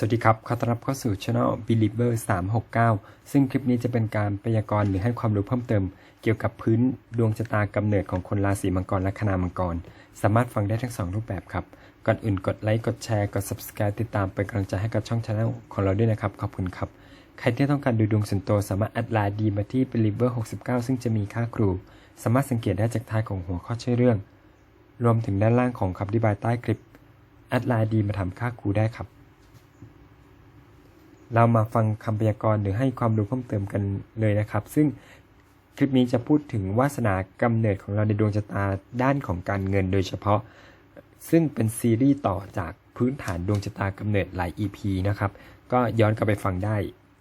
สวัสดีครับ ขอต้อนรับเข้าสู่ Channel Believer 369 ซึ่งคลิปนี้จะเป็นการพยากรณ์หรือให้ความรู้เพิ่มเติม เกี่ยวกับพื้นดวงชะตากำเนิดของคนราศีมังกรและคณามังกร สามารถฟังได้ทั้งสองรูปแบบครับ ก่อนอื่นกดไลค์ กดแชร์ กด subscribe ติดตามเป็นกำลังใจให้กับช่อง Channel ของเราด้วยนะครับ ขอบคุณครับ ใครที่ต้องการดูดวงส่วนตัวสามารถแอดไลน์ดีมาที่ Believer 69 ซึ่งจะมีค่าครู สามารถสังเกตได้จากท้ายของหัวข้อชื่อเรื่อง รวมถึงด้านล่างของคำอธิบายใต้คลิปแอดไลน์ดีมาทำค่าครูได้ครับ เรามาฟังคำพยากรณ์หรือให้ความรู้เพิ่มเติมกันเลยนะครับ ซึ่งคลิปนี้จะพูดถึงวาสนากำเนิดของเราในดวงชะตาด้านของการเงินโดยเฉพาะ ซึ่งเป็นซีรีส์ต่อจากพื้นฐานดวงชะตากำเนิดหลาย EP นะครับ ก็ย้อนกลับไปฟังได้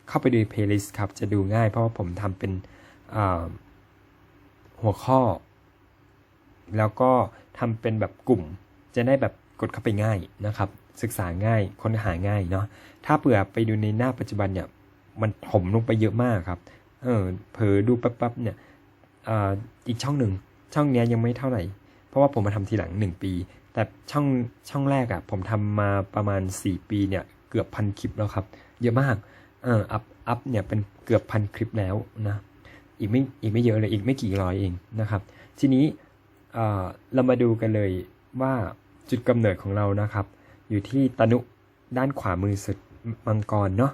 เข้าไปดูเพลย์ลิสต์ครับ จะดูง่ายเพราะว่าผมทำเป็นหัวข้อ แล้วก็ทำเป็นแบบกลุ่มจะได้แบบกดเข้าไปง่ายนะครับ ศึกษาง่ายค้นหาง่ายเนาะถ้าเผื่อไปดูในหน้าปัจจุบันเนี่ยมันถมลงไปเยอะมากครับ เออเผลอดูแป๊บๆเนี่ยออีกช่องหนึ่งช่องเนี้ยยังไม่เท่าไหร่ เพราะว่าผมมาทำทีหลังหนึ่งปี แต่ช่องช่องแรกอะ่ะผมทำมาประมาณ 4 ปีเนี่ยเกือบพันคลิปแล้วครับ เยอะมากเอออัพอัพเนี่ยเป็นเกือบพันคลิปแล้วนะอีกไม่อีกไม่เยอะเลยอีกไม่กี่ร้อยเองนะครับ ทีนี้เออเรามาดูกันเลยว่าจุดกำเนิดของเรานะครับ อยู่ที่ตนุด้านขวามือสุดมังกรเนาะ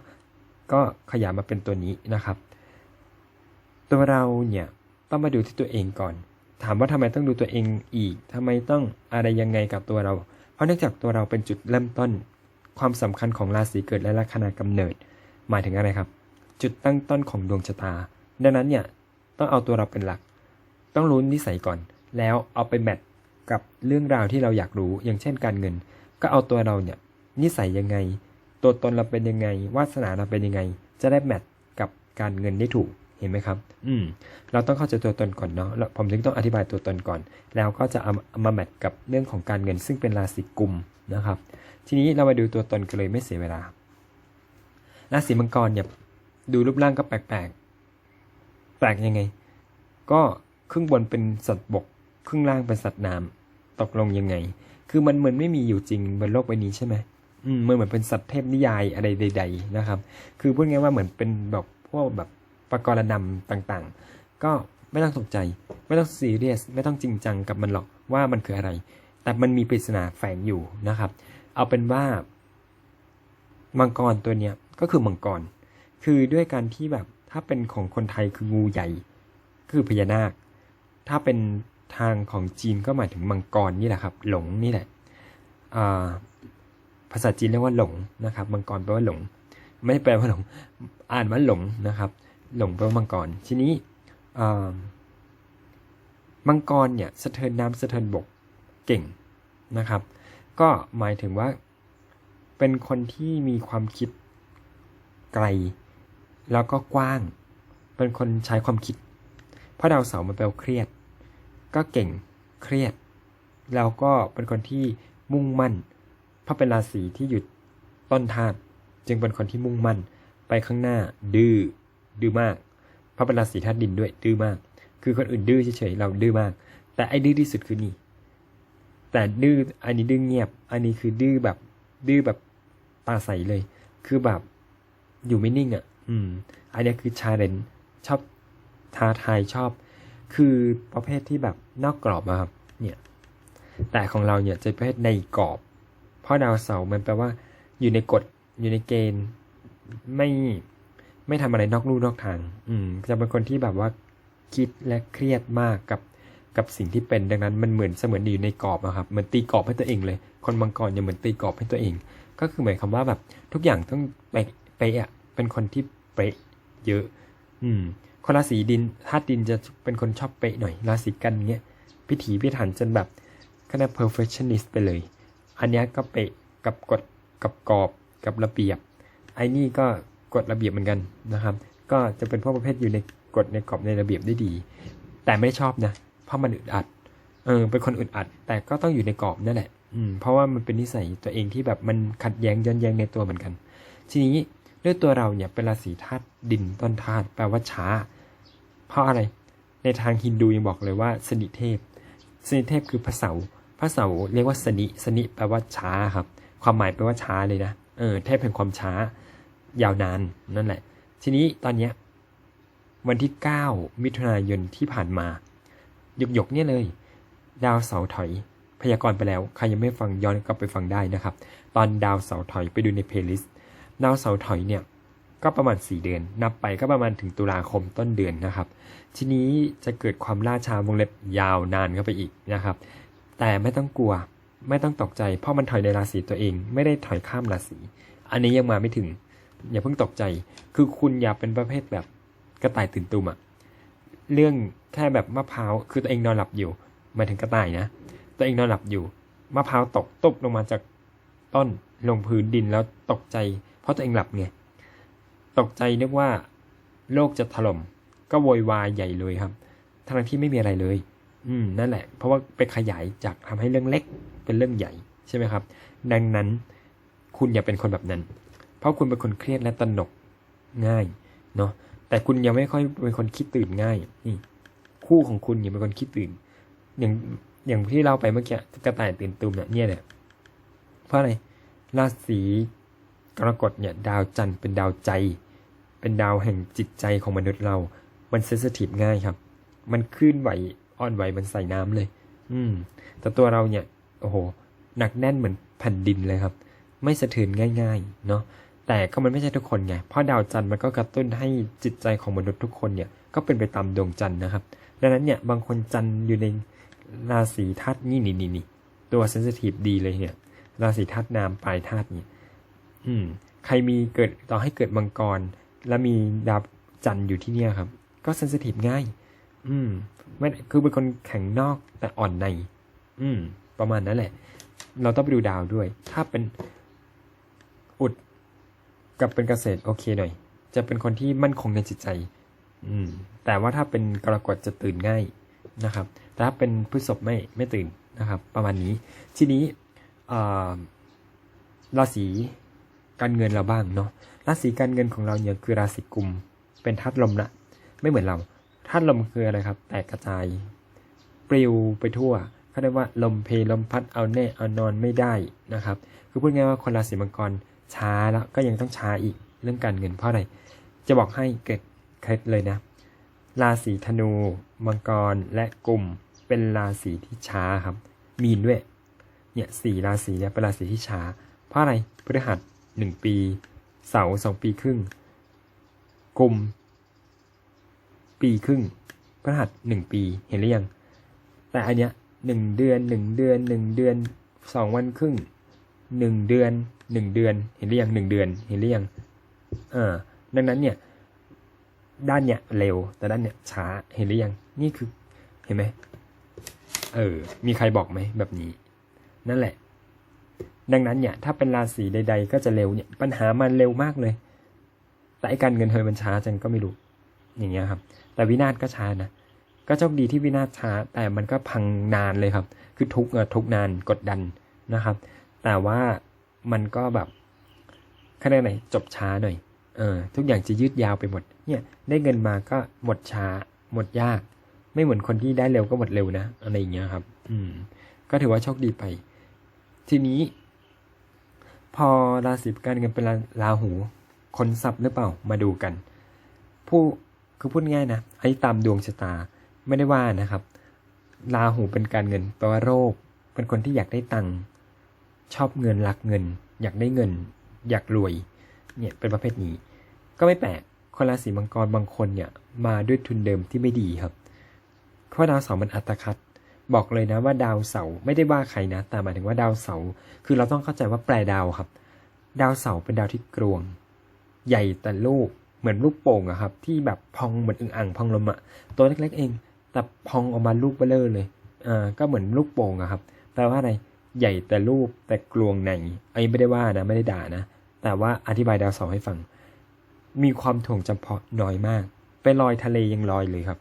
ก็ขยายมาเป็นตัวนี้นะครับ ตัวเราเนี่ยต้องมาดูที่ตัวเองก่อน ถามว่าทำไมต้องดูตัวเองอีกทำไมต้องอะไรยังไงกับตัวเรา เพราะเนื่องจากตัวเราเป็นจุดเริ่มต้น ความสำคัญของราศีเกิดและลัคนากำเนิด หมายถึงอะไรครับ จุดตั้งต้นของดวงชะตา ดังนั้นเนี่ยต้องเอาตัวเราเป็นหลัก ต้องรู้นิสัยก่อน แล้วเอาไปแมทกับเรื่องราวที่เราอยากรู้อย่างเช่นการเงิน ก็เอาตัวเราเนี่ยนิสัยยังไง ตัวตนเราเป็นยังไง วาสนาเราเป็นยังไง จะได้แมทกับการเงินได้ถูกเห็นไหมครับ อืม เราต้องเข้าใจตัวตนก่อนเนาะแล้วผมจึงต้องอธิบายตัวตนก่อน แล้วก็จะเอาเอามาแมทกับเรื่องของการเงินซึ่งเป็นราศีกุมนะครับ ทีนี้เรามาดูตัวตนกันเลยไม่เสียเวลา ราศีมังกรเนี่ยดูรูปร่างก็แปลกๆแปลกยังไง ก็ครึ่งบนเป็นสัตว์บก ครึ่งล่างเป็นสัตว์น้ำตกลงยังไง คือมันเหมือนไม่มีอยู่จริงบนโลกใบนี้ใช่ไหมอืมมันเหมือนเป็นสัตว์เทพนิยายอะไรใด ๆ นะครับ คือพูดง่ายๆว่าเหมือนเป็นแบบพวกแบบปกรณำต่างๆ ก็ไม่ต้องตกใจ ไม่ต้องซีเรียส ไม่ต้องจริงจังกับมันหรอกว่ามันคืออะไร แต่มันมีปริศนาแฝงอยู่นะครับ เอาเป็นว่า มังกรตัวเนี้ยก็คือมังกร คือด้วยการที่แบบถ้าเป็นของคนไทยคืองูใหญ่ คือพญานาค ถ้าเป็น ทางของจีนก็หมายถึงมังกรนี่แหละครับ หลงนี่แหละาภาษาจีนเรียกว่าหลงนะครับ มังกรแปลว่าหลง ไม่แปลว่าหลง อ่านว่าหลงนะครับ หลงแปลว่ามังกร ทีนี้มังกรเนี่ยสะเทินน้ำสะเทินบกเก่งนะครับ ก็หมายถึงว่าเป็นคนที่มีความคิดไกล แล้วก็กว้าง เป็นคนใช้ความคิด เพราะดาวเสาร์มันแปลว่าเครียด ก็เก่งเครียด แล้วก็เป็นคนที่มุ่งมั่น เพราะเป็นราศีที่หยุดต้นธาตุจึงเป็นคนที่มุ่งมั่น ไปข้างหน้าดื้อดื้อมาก เพราะเป็นราศีธาตุดินด้วยดื้อมาก คือคนอื่นดื้อเฉยๆเราดื้อมาก แต่ไอ้ดื้อที่สุดคือนี่ แต่ดื้ออันนี้ดื้อเงียบ อันนี้คือดื้อแบบดื้อแบบตาใสเลย คือแบบอยู่ไม่นิ่งอะ อืม อันนี้คือชาเลนชอบท้าทายชอบ คือประเภทที่แบบ นอกกรอบอะครับเนี่ยแต่ของเราเนี่ยจะประเภทในกรอบ เพราะดาวเสาร์มันแปลว่า อยู่ในกฎอยู่ในเกณฑ์ไม่ไม่ทำอะไรนอกลู่นอกทาง อืม จะเป็นคนที่แบบว่าคิดและเครียดมากกับกับสิ่งที่เป็นดังนั้นมันเหมือนเสมือนอยู่ในกรอบอะครับเหมือนตีกรอบให้ตัวเองเลย คนมังกรยังเหมือนตีกรอบให้ตัวเอง ก็คือหมายความว่าแบบทุกอย่างต้องเป๊ะเป๊ะอะเป็นคนที่เป๊ะเยอะ อืม คนราศีดินธาตุดินจะเป็นคนชอบเป๊ะหน่อยราศีกันเงี้ยพิถีพิถันจนแบบก็น่า perfectionist ไปเลย อันนี้ก็เป๊ะกับกฎกับกรอบกับระเบียบ ไอ้นี่ก็กฎระเบียบเหมือนกันนะครับ ก็จะเป็นพวกประเภทอยู่ในกฎในกรอบในระเบียบได้ดี แต่ไม่ชอบนะ เพราะมันอึดอัด เออ เป็นคนอึดอัด แต่ก็ต้องอยู่ในกรอบนั่นแหละ อืม เพราะว่ามันเป็นนิสัยตัวเองที่แบบมันขัดแย้งย้อนแย้งในตัวเหมือนกัน ทีนี้ ด้วยตัวเราเนี่ยเป็นราศีธาตุดินต้นธาตุแปลว่าช้า เพราะอะไร ในทางฮินดูยังบอกเลยว่า สนิเทพ สนิเทพคือพระเสาร์พระเสาร์เรียกว่าสนิสนิแปลว่าช้าครับ ความหมายแปลว่าช้าเลยนะ เออเทพแห่งความช้า ยาวนานนั่นแหละ ทีนี้ตอนเนี้ยวันที่ 9 มิถุนายนที่ผ่านมา หยกหยกเนี่ยเลย ดาวเสาร์ถอย พยากรณ์ไปแล้ว ใครยังไม่ฟังย้อนกลับไปฟังได้นะครับ ตอนดาวเสาร์ถอยไปดูในเพลย์ลิสต์ ดาวเสาร์ถอยเนี่ยก็ประมาณ 4 เดือน นับไปก็ประมาณถึงตุลาคมต้นเดือนนะครับ ทีนี้จะเกิดความล่าช้าวงเล็บยาวนานเข้าไปอีกนะครับ แต่ไม่ต้องกลัว ไม่ต้องตกใจ เพราะมันถอยในราศีตัวเอง ไม่ได้ถอยข้ามราศี อันนี้ยังมาไม่ถึง อย่าเพิ่งตกใจ คือคุณอย่าเป็นประเภทแบบกระต่ายตื่นตูมอะเรื่องแค่แบบมะพร้าว คือตัวเองนอนหลับอยู่มาถึงกระต่ายนะ ตัวเองนอนหลับอยู่ มะพร้าวตกตบลงมาจากต้นลงพื้นดินแล้วตกใจ เพราะตัวเองหลับไงตกใจนึกว่า โลกจะถล่มก็โวยวายใหญ่เลยครับทั้งที่ไม่มีอะไรเลย อืมนั่นแหละ เพราะว่าไปขยายจากทำให้เรื่องเล็กเป็นเรื่องใหญ่ใช่ไหมครับ ดังนั้นคุณอย่าเป็นคนแบบนั้น เพราะคุณเป็นคนเครียดและตระหนกง่ายเนาะแต่คุณยังไม่ค่อยเป็นคนคิดตื่นง่ายนี่คู่ของคุณอย่าเป็นคนคิดตื่น อย่างอย่างที่เราไปเมื่อกี้กระต่ายตื่นตูมเนี่ยเนี่ยเนี่ยเพราะอะไรราศี กรกฎเนี่ยดาวจันทร์เป็นดาวใจ เป็นดาวแห่งจิตใจของมนุษย์เรา มันเซสซทีฟง่ายครับ มันคลื่นไหวอ่อนไหวมันใส่น้ำเลย อืม แต่ตัวเราเนี่ย โอ้โห หนักแน่นเหมือนแผ่นดินเลยครับ ไม่สะเทือนง่าย ๆ เนาะ แต่ก็มันไม่ใช่ทุกคนไง เพราะดาวจันทร์มันก็กระตุ้นให้จิตใจของมนุษย์ทุกคนเนี่ย ก็เป็นไปตามดวงจันทร์นะครับ ดังนั้นเนี่ย บางคนจันทร์อยู่ในราศีธาตุนี่นี่นี่ตัวเซนซิทีฟดีเลยเนี่ย ราศีธาตุน้ำปลายธาตุเนี่ย อืม ใครมีเกิดต่อให้เกิดมังกร แล้วมีดาวจันทร์อยู่ที่เนี่ยครับ ก็เซนซิทีฟง่าย อืมไม่คือเป็นคนแข็งนอกแต่อ่อนใน อืม ประมาณนั้นแหละ เราต้องไปดูดาวด้วย ถ้าเป็นอุดกับเป็นเกษตรโอเคหน่อย จะเป็นคนที่มั่นคงในจิตใจ อืม แต่ว่าถ้าเป็นกรกฎจะตื่นง่ายนะครับ แต่ถ้าเป็นพฤษภไม่ไม่ตื่นนะครับ ประมาณนี้ ทีนี้ราศี การเงินเราบ้างเนาะราศีการเงินของเราเนี่ยคือราศีกุม เป็นธาตุลมละไม่เหมือนเราธาตุลมคืออะไรครับ แตกกระจายปลิวไปทั่วเขาเรียกว่าลมเพลลมพัดเอาแน่เอานอนไม่ได้นะครับ คือพูดง่ายว่าคนราศีมังกรช้าแล้วก็ยังต้องช้าอีกเรื่องการเงินเพราะอะไร จะบอกให้เกิดเคล็ดเลยนะ ราศีธนู มังกรและกลุ่มเป็นราศีที่ช้าครับ มีนด้วย เนี่ยสี่ราศีเนี่ยเป็นราศีที่ช้า เพราะอะไรพฤหัส หนึ่งปี เสาสองปีครึ่งกุมปีครึ่งพฤหัสหนึ่งปี เห็นหรือยัง แต่อันเนี้ยหนึ่งเดือนหนึ่งเดือนหนึ่งเดือนสองวันครึ่งหนึ่งเดือนหนึ่งเดือน เห็นหรือยังหนึ่งเดือน เห็นหรือยังเออดังนั้นเนี่ย ด้านเนี้ยเร็ว แต่ด้านเนี้ยช้า เห็นหรือยัง นี่คือ เห็นไหมเออ มีใครบอกไหมแบบนี้ นั่นแหละ ดังนั้นเนี่ยถ้าเป็นราศีใด ๆ ก็จะเร็วเนี่ยปัญหามันเร็วมากเลย แต่การเงินเธอมันช้าจังก็ไม่รู้อย่างเงี้ยครับ แต่วินาศก็ช้านะก็โชคดีที่วินาศช้า แต่มันก็พังนานเลยครับ คือทุกเออทุกนานกดดันนะครับ แต่ว่ามันก็แบบขนาดไหนจบช้าหน่อยเออทุกอย่างจะยืดยาวไปหมดเนี่ยได้เงินมาก็หมดช้า หมดยาก ไม่เหมือนคนที่ได้เร็วก็หมดเร็วนะอะไรอย่างเงี้ยครับ อืม ก็ถือว่าโชคดีไป ทีนี้ พอราศีการเงินเป็นราราหู คนทรัพย์หรือเปล่ามาดูกัน ผู้คือพูดง่ายนะอันนี้ตามดวงชะตาไม่ได้ว่านะครับ ราหูเป็นการเงินแปลว่าโรค เป็นคนที่อยากได้ตังค์ชอบเงินรักเงิน อยากได้เงิน อยากรวยเนี่ยเป็นประเภทนี้ ก็ไม่แปลกคนราศีมังกรบางคนเนี่ยมาด้วยทุนเดิมที่ไม่ดีครับเพราะดาวเสาร์มันอัตคัด บอกเลยนะว่าดาวเสาร์ไม่ได้ว่าใครนะ แต่หมายถึงว่าดาวเสาร์คือเราต้องเข้าใจว่าแปลดาวครับ ดาวเสาร์เป็นดาวที่กลวง ใหญ่แต่ลูกเหมือนลูกโป่งอะครับ ที่แบบพองเหมือนอึ่งอ่างพองลมอะตัวเล็กๆเอง แต่พองออกมาลูกเบลเลอร์เลยอ่าก็เหมือนลูกโป่งอะครับแปลว่าอะไรใหญ่แต่รูปแต่กลวงในไอ้ไม่ได้ว่านะไม่ได้ด่านะ แต่ว่าอธิบายดาวเสาร์ให้ฟัง มีความถ่วงจำเพาะน้อยมาก ไปลอยทะเลยังลอยเลยครับ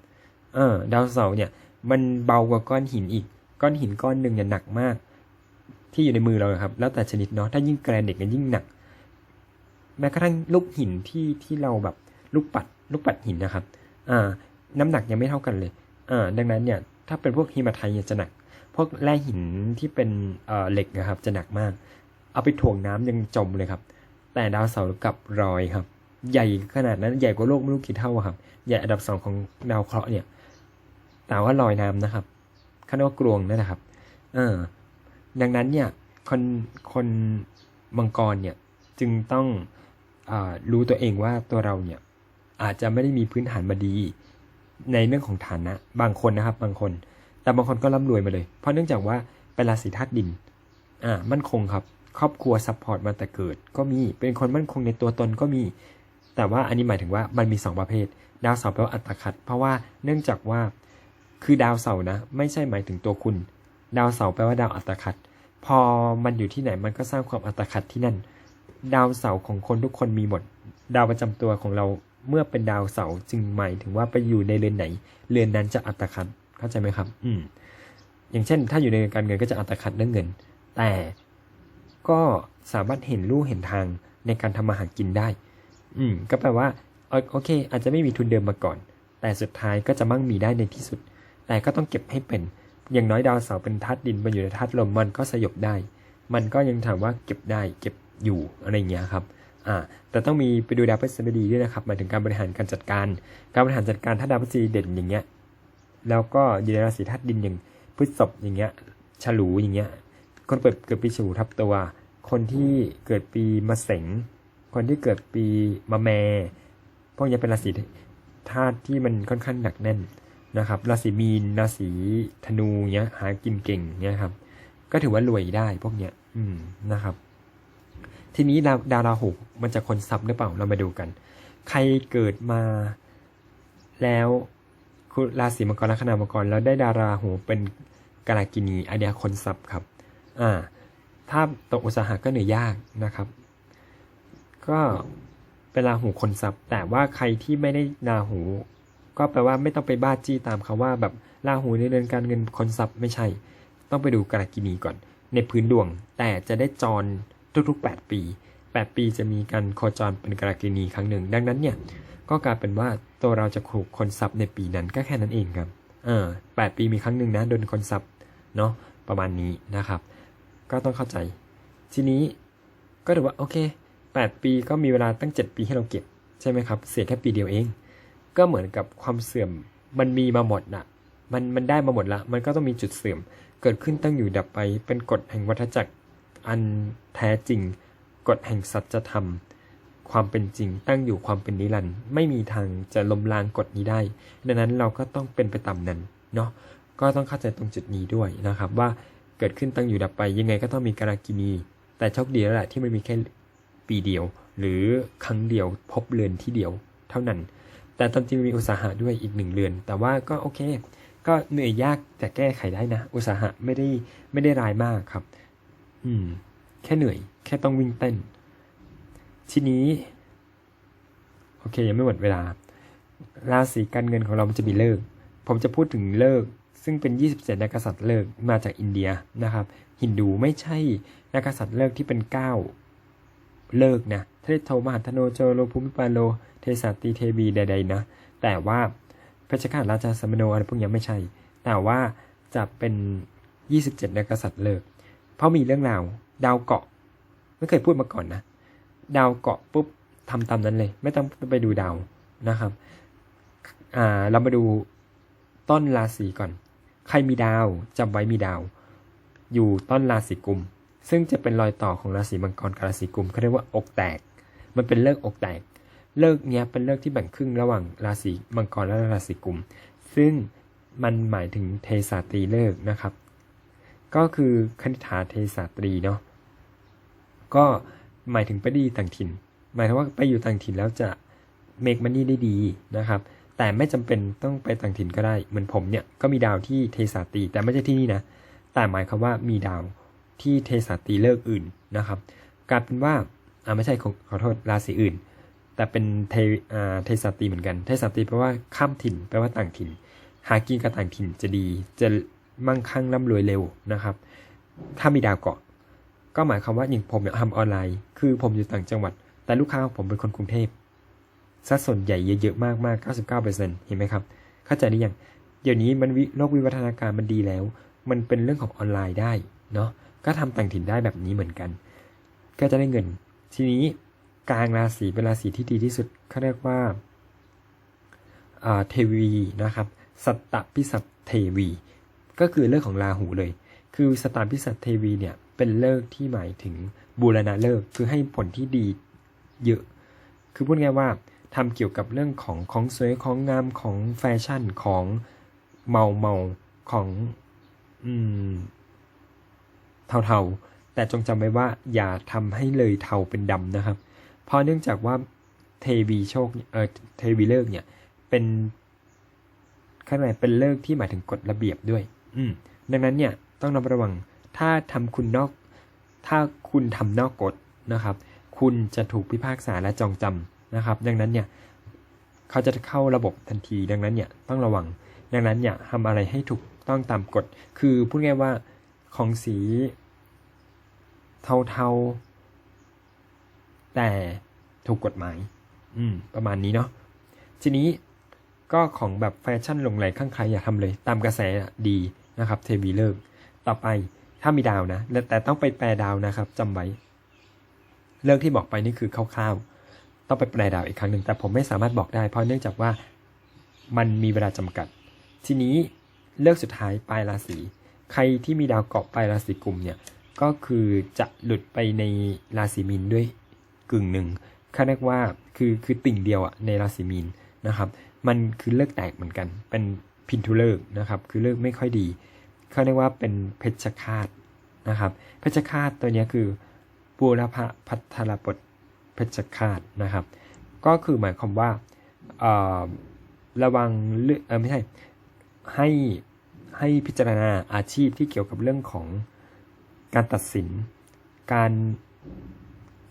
เออ ดาวเสาร์เนี่ย มันเบากว่าก้อนหินอีก ก้อนหินก้อนหนึ่งเนี่ยหนักมาก ที่อยู่ในมือเราครับ แล้วแต่ชนิดเนาะถ้ายิ่งแกรนเด็กเนี่ยยิ่งหนัก แม้กระทั่งลูกหินที่ที่เราแบบลูกปัดลูกปัดหินนะครับ อ่า น้ำหนักยังไม่เท่ากันเลย อ่า ดังนั้นเนี่ย ถ้าเป็นพวกฮิมาไทยเนี่ยจะหนัก พวกแร่หินที่เป็นเอ่อเหล็กนะครับ จะหนักมาก เอาไปถ่วงน้ำยังจมเลยครับ แต่ดาวเสาร์กับรอยครับ ใหญ่ขนาดนั้นใหญ่กว่าโลกไม่รู้กี่เท่าครับ ใหญ่อันดับสองของดาวเคราะห์เนี่ย แต่ว่าลอยน้ำนะครับคาดว่ากลวงนั่นแหละครับ เออ ดังนั้นเนี่ย คนคนมังกรเนี่ยจึงต้องอารู้ตัวเองว่าตัวเราเนี่ย อาจจะไม่ได้มีพื้นฐานมาดี ในเรื่องของฐานะ บางคนนะครับ บางคน แต่บางคนก็ร่ำรวยมาเลย เพราะเนื่องจากว่าเป็นราศีธาตุดิน อ่า มั่นคงครับ ครอบครัวซัพพอร์ตมาแต่เกิด ก็มี เป็นคนมั่นคงในตัวตนก็มี แต่ว่าอันนี้หมายถึงว่ามันมี 2 ประเภท ดาวเสาร์แปลว่าอัตคัด เพราะว่าเนื่องจากว่า คือดาวเสาร์นะ ไม่ใช่หมายถึงตัวคุณ ดาวเสาร์แปลว่าดาวอัตคัด พอมันอยู่ที่ไหนมันก็สร้างความอัตคัดที่นั่น ดาวเสาร์ของคนทุกคนมีหมด ดาวประจำตัวของเราเมื่อเป็นดาวเสาร์จึงหมายถึงว่าไปอยู่ในเรือนไหน เรือนนั้นจะอัตคัดเข้าใจไหมครับ อืม อย่างเช่น ถ้าอยู่ในการเงินก็จะอัตคัดเรื่องเงิน แต่ก็สามารถเห็นลู่เห็นทางในการทำมาหากินได้ อืม ก็แปลว่า โอโอเค อาจจะไม่มีทุนเดิมมาก่อน แต่สุดท้ายก็จะมั่งมีได้ในที่สุด แต่ก็ต้องเก็บให้เป็น อย่างน้อยดาวเสาร์เป็นธาตุดินมันอยู่ในธาตุลมมันก็สยบได้ มันก็ยังถามว่าเก็บได้เก็บอยู่อะไรเงี้ยครับอ่าแต่ต้องมีไปดูดาวพฤหัสบดีด้วยนะครับหมายถึงการบริหารการจัดการ การบริหารจัดการถ้าดาวพฤหัสบดีเด่นอย่างเงี้ยแล้วก็อยู่ในราศีธาตุดินอย่างพฤษภอย่างเงี้ยฉลูอย่างเงี้ยคนเกิดเกิดปีฉลูทับตัว คนที่เกิดปีมะเสงคนที่เกิดปีมะแม พวกนี้เป็นราศีธาตุที่มันค่อนข้างหนักแน่น นะครับ ราศีมีน ราศีธนูเงี้ย หากินเก่งเงี้ยครับ ก็ถือว่ารวยได้พวกเนี้ย อืมนะครับ ทีนี้ดาวดาวราหูมันจะคนซับหรือเปล่าเรามาดูกัน ใครเกิดมา แล้วราศีมังกรลัคนามังกรแล้วได้ดาราหูเป็นกาลากินีอันเนี้ยคนซับครับ อ่า ถ้าตกอุตสาหะก็เหนื่อยยากนะครับ ก็เป็นราหูคนซับแต่ว่าใครที่ไม่ได้ราหู ก็แปลว่าไม่ต้องไปบ้าจี้ตามเขาว่าแบบราหูในเดือนการเงินคนซับไม่ใช่ ต้องไปดูกาลากินีก่อน ในพื้นดวง แต่จะได้จรทุกๆ 8 ปี 8 ปีจะมีการโคจรเป็นกาลากินีครั้งหนึ่ง ดังนั้นเนี่ยก็กลายเป็นว่าตัวเราจะถูกคนซับในปีนั้นก็แค่นั้นเองครับเออแปดปีมีครั้งหนึ่งนะโดนคนซับเนาะประมาณนี้นะครับ ก็ต้องเข้าใจ ทีนี้ก็ถือว่าโอเคแปดปีก็มีเวลาตั้งเจ็ดปีให้เราเก็บ ใช่ไหมครับ เสียแค่ปีเดียวเอง ก็เหมือนกับความเสื่อมมันมีมาหมดนะมันมันได้มาหมดละ มันก็ต้องมีจุดเสื่อม เกิดขึ้นตั้งอยู่ดับไป เป็นกฎแห่งวัฏจักรอันแท้จริง กฎแห่งสัจธรรม ความเป็นจริง ตั้งอยู่ความเป็นนิรันดร์ ไม่มีทางจะล้มล้างกฎนี้ได้ ดังนั้นเราก็ต้องเป็นไปตามนั้น เนาะ ก็ต้องเข้าใจตรงจุดนี้ด้วยนะครับ ว่าเกิดขึ้นตั้งอยู่ดับไปยังไงก็ต้องมีการากินี แต่โชคดีแล้วแหละที่มันมีแค่ปีเดียว หรือครั้งเดียวพบเรือนที่เดียว เท่านั้น แต่ตามจริงมีอุตสาหะด้วยอีกหนึ่งเรือน แต่ว่าก็โอเค ก็เหนื่อยยากแต่แก้ไขได้นะ อุตสาหะไม่ได้ไม่ได้ร้ายมากครับ อืม แค่เหนื่อย แค่ต้องวิ่งเต้น ทีนี้ โอเค ยังไม่หมดเวลา ราศีการเงินของเรามันจะมีเลิก ผมจะพูดถึงเลิก ซึ่งเป็น 27 นักษัตริย์เลิกมาจากอินเดียนะครับ ฮินดูไม่ใช่นักษัตริย์เลิกที่เป็น 9 เลิกนะเทโทมหันธโนโจโลภูมิปาโล เทสาตีเทวีใดๆนะ แต่ว่าเพชฌฆาตราชาสมโนอะไรพวกนี้ไม่ใช่ แต่ว่าจะเป็น 27นักษัตริย์เลิก เพราะมีเรื่องราว ดาวเกาะ ไม่เคยพูดมาก่อนนะ ดาวเกาะปุ๊บทำตามนั้นเลย ไม่ต้องไปดูดาวนะครับอ่าเรามาดูต้นราศีก่อน ใครมีดาวจำไว้มีดาว อยู่ต้นราศีกุม ซึ่งจะเป็นรอยต่อของราศีมังกรกับราศีกุมเขาเรียกว่าอกแตก มันเป็นเลิกอกแตก เลิกเนี้ยเป็นเลิกที่แบ่งครึ่งระหว่างราศีมังกรและราศีกุม ซึ่งมันหมายถึงเทสาตรีเลิกนะครับ ก็คือคณิ t าเทสาตรีเนาะ ก็หมายถึงไปดีต่างถิ่น หมายถึงว่าไปอยู่ต่างถิ่นแล้วจะเมกมันนี่ได้ดีนะครับ แต่ไม่จำเป็นต้องไปต่างถิ่นก็ได้ เหมือนผมเนี่ยก็มีดาวที่เทสาตรีแต่ไม่ใช่ที่นี่นะ แต่หมายความว่ามีดาว ที่เทสาตีเลิกอื่นนะครับกลายเป็นว่าอ่าไม่ใช่ขอขอโทษราศีอื่น แต่เป็นเทอ่าเทสาตีเหมือนกัน เทสาตีแปลว่าข้ามถิ่นแปลว่าต่างถิ่น หากินกับต่างถิ่นจะดี จะมั่งคั่งร่ำรวยเร็วนะครับ ถ้ามีดาวเกาะ ก็หมายความว่าอย่างผมเนี่ยทำออนไลน์ คือผมอยู่ต่างจังหวัด แต่ลูกค้าของผมเป็นคนกรุงเทพสัดส่วนใหญ่เยอะๆมากๆ 99%เห็นไหมครับ เข้าใจหรือยังเดี๋ยวนี้มันวิโลกวิวัฒนาการมันดีแล้ว มันเป็นเรื่องของออนไลน์ได้เนาะ ก็ทำต่างถิ่นได้แบบนี้เหมือนกัน ก็จะได้เงิน ทีนี้กลางราศีเป็นราศีที่ดีที่สุดเขาเรียกว่าเทวีนะครับ สัตตพิสัตเทวี ก็คือเลิกษ์ของราหูเลย คือสตตพิสัตเทวีเนี่ยเป็นเลิกที่หมายถึงบูรณะเลิกคือให้ผลที่ดีเยอะ คือพูดง่ายว่าทำเกี่ยวกับเรื่องของของสวยของงามของแฟชั่นของเมาเมาของอืม เทาๆ แต่จงจำไว้ว่าอย่าทำให้เลยเทาเป็นดำนะครับ เพราะเนื่องจากว่าเทวีโชคเออเทวีเลิกษ์เนี่ยเป็นข้างในเป็นเลิกษ์ที่หมายถึงกฎระเบียบด้วย อืมดังนั้นเนี่ยต้องระมัดระวังถ้าทำคุณนอก ถ้าคุณทำนอกกฎนะครับ คุณจะถูกพิพากษาและจองจำนะครับ ดังนั้นเนี่ยเขาจะเข้าระบบทันที ดังนั้นเนี่ยต้องระวัง ดังนั้นเนี่ยทำอะไรให้ถูกต้องตามกฎ คือพูดง่ายๆว่าของสี เทาๆ แต่ถูกกฎหมาย อืม ประมาณนี้เนาะทีนี้ก็ของแบบแฟชั่นหลงไหลข้างใครอย่าทำเลย ตามกระแสอะดีนะครับ เทวีเลิกษ์ต่อไปถ้ามีดาวนะและแต่ต้องไปแปลดาวนะครับจำไว้ เรื่องที่บอกไปนี่คือคร่าวๆต้องไปแปลดาวอีกครั้งหนึ่งแต่ผมไม่สามารถบอกได้ เพราะเนื่องจากว่ามันมีเวลาจำกัด ทีนี้เลือกสุดท้ายปลายราศีใครที่มีดาวเกาะปลายราศีกุมเนี่ย ก็คือจะหลุดไปในราศีมีนด้วยกึ่งหนึ่งเขาเรียกว่าคือคือติ่งเดียวอะในราศีมีนนะครับ มันคือเลิกแตกเหมือนกัน เป็นพินทุเลิกนะครับ คือเลิกไม่ค่อยดีเขาเรียกว่าเป็นเพชฌฆาตนะครับ เพชฌฆาตตัวนี้คือบูรพพัทรบทเพชฌฆาตนะครับ ก็คือหมายความว่าระวังเรื่องเออไม่ใช่ให้ให้พิจารณาอาชีพที่เกี่ยวกับเรื่องของ การตัดสิน การ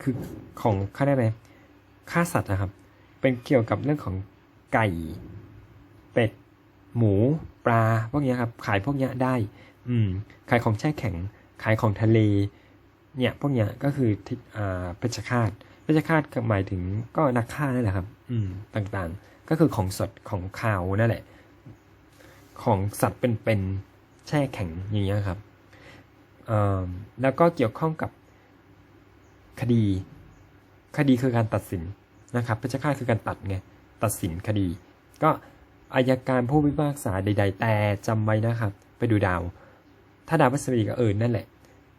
คือของค่าได้ไหมฆ่าสัตว์นะครับ เป็นเกี่ยวกับเรื่องของไก่ เป็ด หมู ปลา พวกเนี้ยครับ ขายพวกเนี้ยได้ อืม ขายของแช่แข็ง ขายของทะเล เนี่ย พวกเนี้ยก็คือทิอ่าเพชฌฆาตเพชฌฆาตหมายถึงก็นักฆ่านั่นแหละครับ อืม ต่างๆ ก็คือของสดของข่าวนั่นแหละ ของสัตว์เป็นๆ แช่แข็งอย่างเงี้ยครับ แล้วก็เกี่ยวข้องกับคดี คดีคือการตัดสินนะครับเพชฌฆาตคือการตัดไงตัดสินคดี ก็อายการผู้พิพากษาใด ๆ แต่จำไว้นะครับ ไปดูดาว ถ้าดาวพฤษฎีก็เออนั่นแหละ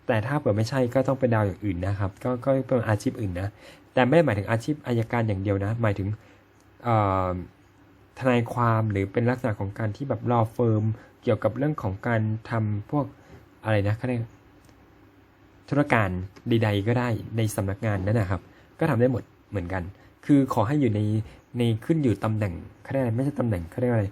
แต่ถ้าเปิดไม่ใช่ก็ต้องเป็นดาวอย่างอื่นนะครับ ก็ก็เป็นอาชีพอื่นนะ แต่ไม่ได้หมายถึงอาชีพอายการอย่างเดียวนะ หมายถึงทนายความหรือเป็นลักษณะของการที่แบบรอเฟิร์มเกี่ยวกับเรื่องของการทำพวก อะไรนะเขาเรียกธุรการใดๆก็ได้ในสำนักงานนั่นนะครับ ก็ทำได้หมดเหมือนกัน คือขอให้อยู่ในในขึ้นอยู่ตำแหน่งเขาเรียกอะไรไม่ใช่ตำแหน่งเขาเรียกอะไร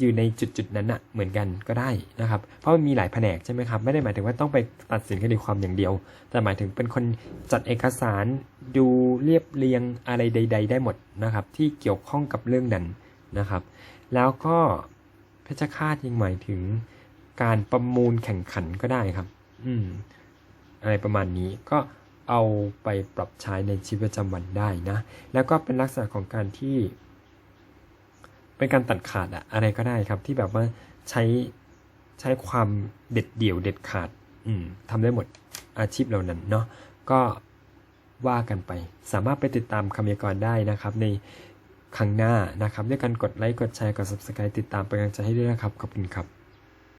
อยู่ในจุดจุดๆนั้นอะเหมือนกันก็ได้นะครับ เพราะมันมีหลายแผนกใช่ไหมครับ ไม่ได้หมายถึงว่าต้องไปตัดสินคดีความอย่างเดียว แต่หมายถึงเป็นคนจัดเอกสารดูเรียบเรียงอะไรใด ๆ ได้หมดนะครับ ที่เกี่ยวข้องกับเรื่องนั้นนะครับ แล้วก็เพชฌฆาตยังหมายถึง การประมูลแข่งขันก็ได้ครับ อืม อะไรประมาณนี้ก็เอาไปปรับใช้ในชีวิตประจำวันได้นะ แล้วก็เป็นลักษณะของการที่ เป็นการตัดขาดอะอะไรก็ได้ครับ ที่แบบว่าใช้ใช้ความเด็ดเดี่ยวเด็ดขาด อืมทำได้หมดอาชีพเหล่านั้นเนาะก็ว่ากันไป สามารถไปติดตามคำพยากรณ์ได้นะครับ ในครั้งหน้านะครับ ด้วยการกดไลค์กดแชร์กด subscribe ติดตามเป็นกำลังใจให้ด้วยนะครับ ขอบคุณครับ